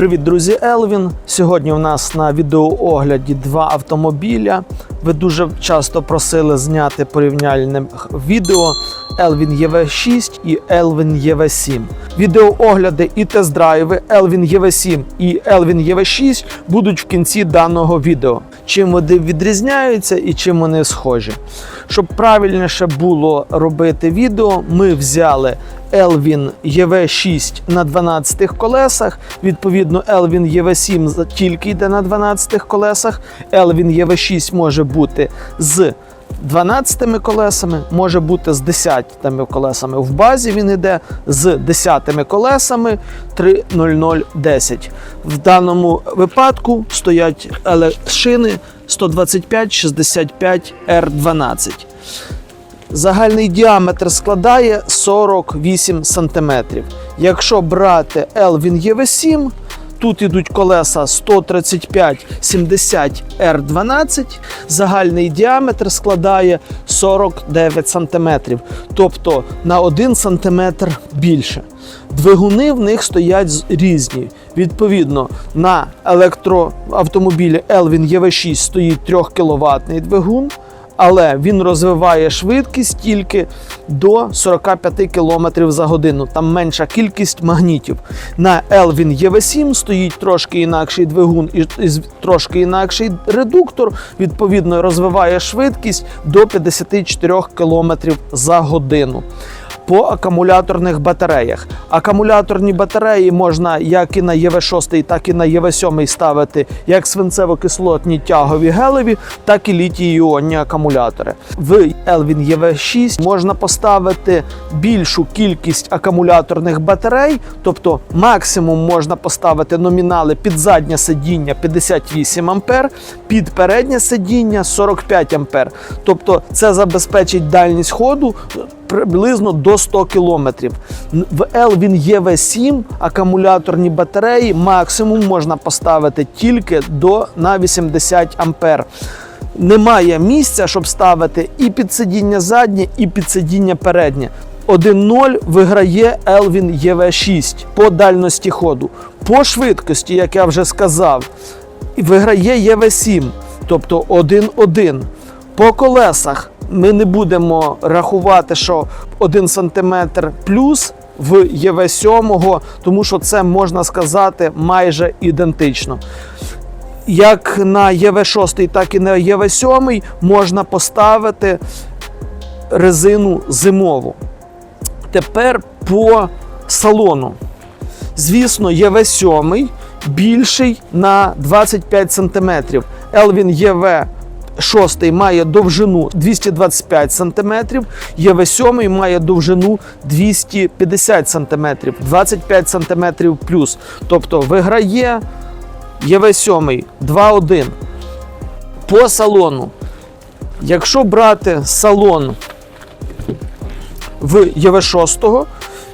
Привіт, друзі, Елвін. Сьогодні у нас на відеоогляді два автомобіля. Ви дуже часто просили зняти порівняльне відео Елвін ЄВ6 і Елвін ЄВ7. Відеоогляди і тест-драйви Елвін ЄВ7 і Елвін ЄВ6 будуть в кінці даного відео. Чим вони відрізняються і чим вони схожі. Щоб правильніше було робити відео, ми взяли Elvin EV6 на 12 колесах. Відповідно, Elvin EV7 тільки йде на 12 колесах. Elvin EV6 може бути з 12 колесами, може бути з 10 колесами. В базі він йде з 10 колесами 30010. В даному випадку стоять шини 125-65 R12. Загальний діаметр складає 48 см. Якщо брати Elvin EV7, тут ідуть колеса 135-70 R12, загальний діаметр складає 49 см, тобто на 1 см більше. Двигуни в них стоять різні. Відповідно, на електроавтомобілі Elvin EV6 стоїть 3 кВт двигун але він розвиває швидкість тільки до 45 км за годину. Там менша кількість магнітів. На Elvin EV7 стоїть трошки інакший двигун і трошки інакший редуктор. Відповідно, розвиває швидкість до 54 км за годину. По акумуляторних батареях. Акумуляторні батареї можна як і на ЄВ6, так і на ЄВ7 ставити як свинцево-кислотні тягові гелеві, так і літій-іонні акумулятори. В Elvin EV6 можна поставити більшу кількість акумуляторних батарей, тобто максимум можна поставити номінали під заднє сидіння 58 А, під переднє сидіння 45 А. Тобто це забезпечить дальність ходу приблизно до 100 км. В Elvin EV7 акумуляторні батареї максимум можна поставити тільки до на 80 ампер. Немає місця, щоб ставити і під сидіння заднє, і під сидіння переднє. 1.0 виграє Elvin EV6 по дальності ходу. По швидкості, як я вже сказав, виграє EV7, тобто 1.1. По колесах ми не будемо рахувати, що 1 см плюс в ЄВ7, тому що це можна сказати майже ідентично. Як на ЄВ6, так і на ЄВ7 можна поставити резину зимову. Тепер по салону. Звісно, ЄВ7 більший на 25 см. Elvin EV 6 має довжину 225 см, ЄВ7 має довжину 250 см, 25 см плюс. Тобто виграє ЄВ7 2.1. По салону. Якщо брати салон в ЄВ6,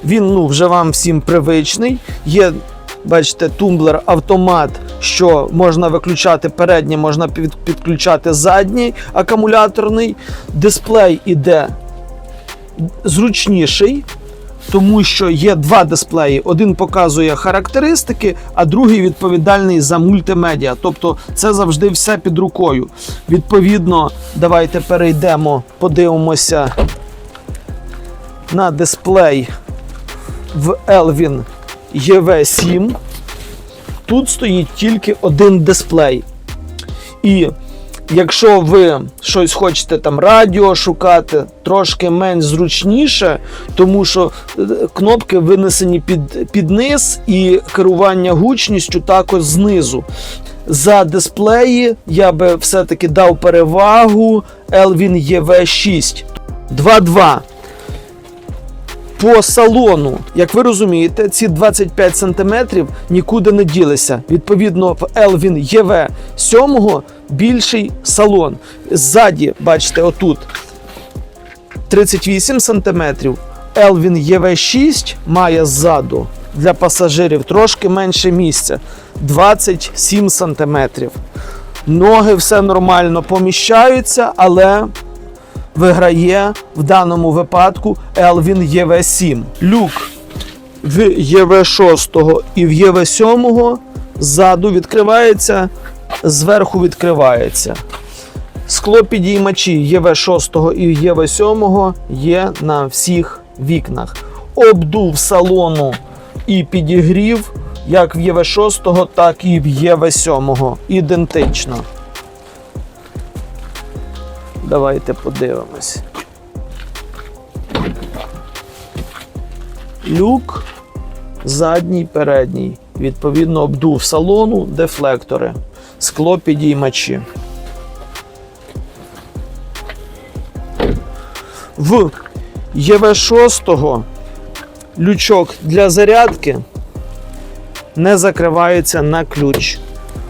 він ну, вже вам всім привичний. Є, бачите, тумблер автомат, що можна виключати передній, можна підключати задній акумуляторний. Дисплей іде зручніший. Тому що є два дисплеї: один показує характеристики, а другий відповідальний за мультимедіа. Тобто це завжди все під рукою. Відповідно, давайте перейдемо, подивимося на дисплей в Elvin EV7. Тут стоїть тільки один дисплей. І якщо ви щось хочете там радіо шукати, трошки менш зручніше, тому що е, кнопки винесені під, під низ і керування гучністю також знизу. За дисплеї я би все-таки дав перевагу Elvin EV6 2.2 по салону, як ви розумієте, ці 25 см нікуди не ділися. Відповідно, в Elvin EV 7 більший салон. Ззаді, бачите, отут 38 см. Elvin EV 6 має ззаду для пасажирів трошки менше місця 27 см. Ноги все нормально поміщаються, але виграє в даному випадку Elvin EV7. Люк в EV6 і в EV7 ззаду відкривається, зверху відкривається. Склопідіймачі ЄВ6 і ЄВ7 є на всіх вікнах. Обдув салону і підігрів як в ЄВ6, так і в ЄВ7. Ідентично. Давайте подивимось. Люк задній, передній. Відповідно, обдув салону, дефлектори, скло підіймачі. В ЄВ6 лючок для зарядки не закривається на ключ.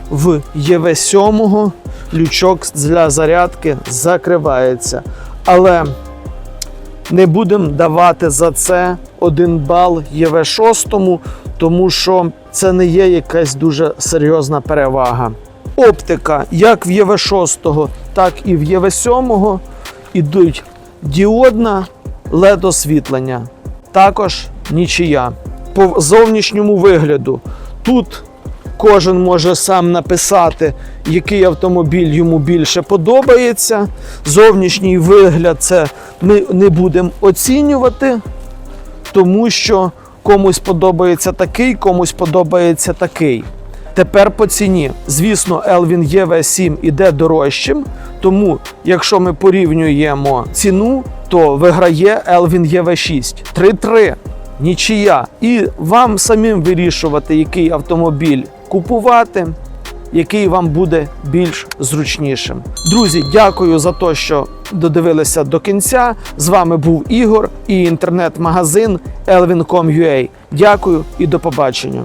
В ЄВ7 лючок для зарядки закривається. Але не будемо давати за це один бал ЄВ6, тому що це не є якась дуже серйозна перевага. Оптика, як в ЄВ6, так і в ЄВ7 ідуть діодна LED освітлення. Також нічия. По зовнішньому вигляду тут кожен може сам написати, який автомобіль йому більше подобається. Зовнішній вигляд це ми не будемо оцінювати, тому що комусь подобається такий, комусь подобається такий. Тепер по ціні. Звісно, Elvin EV7 іде дорожчим, тому якщо ми порівнюємо ціну, то виграє Elvin EV6 3-3. Нічия. І вам самим вирішувати, який автомобіль купувати, який вам буде більш зручнішим. Друзі, дякую за те, що додивилися до кінця. З вами був Ігор і інтернет-магазин elvin.com.ua. Дякую і до побачення.